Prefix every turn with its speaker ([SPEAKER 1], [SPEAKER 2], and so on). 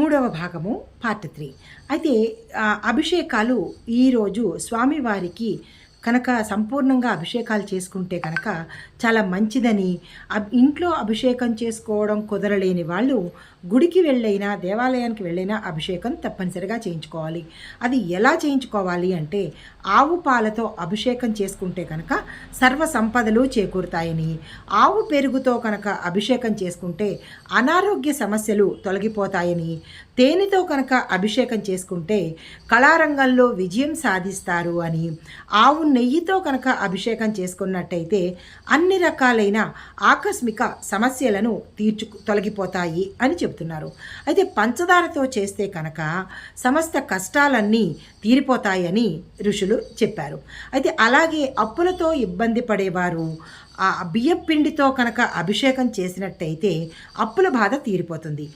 [SPEAKER 1] మూడవ భాగము part three. అయితే అభిషేకాలు ఈరోజు స్వామివారికి కనుక సంపూర్ణంగా అభిషేకాలు చేసుకుంటే కనుక చాలా మంచిదని. అబ్- ఇంట్లో అభిషేకం చేసుకోవడం కుదరలేని వాళ్ళు గుడికి వెళ్ళైనా దేవాలయానికి వెళ్ళైనా అభిషేకం తప్పనిసరిగా చేయించుకోవాలి. అది ఎలా చేయించుకోవాలి అంటే ఆవు పాలతో అభిషేకం చేసుకుంటే కనుక సర్వ సంపదలు చేకూరుతాయని. ఆవు పెరుగుతో కనుక అభిషేకం చేసుకుంటే అనారోగ్య సమస్యలు తొలగిపోతాయని. తేనెతో కనుక అభిషేకం చేసుకుంటే కళారంగంలో విజయం సాధిస్తారు అని. ఆవు నెయ్యితో కనుక అభిషేకం చేసుకున్నట్టయితే అన్ని రకాలైన ఆకస్మిక సమస్యలను తీర్చు తొలగిపోతాయి అని చెబుతున్నారు. అయితే పంచదారతో చేస్తే కనుక సమస్త కష్టాలన్నీ తీరిపోతాయని ఋషులు చెప్పారు. అయితే అలాగే అప్పులతో ఇబ్బంది పడేవారు ఆ బియ్యం పిండితో కనుక అభిషేకం చేసినట్టయితే అప్పుల బాధ తీరిపోతుంది.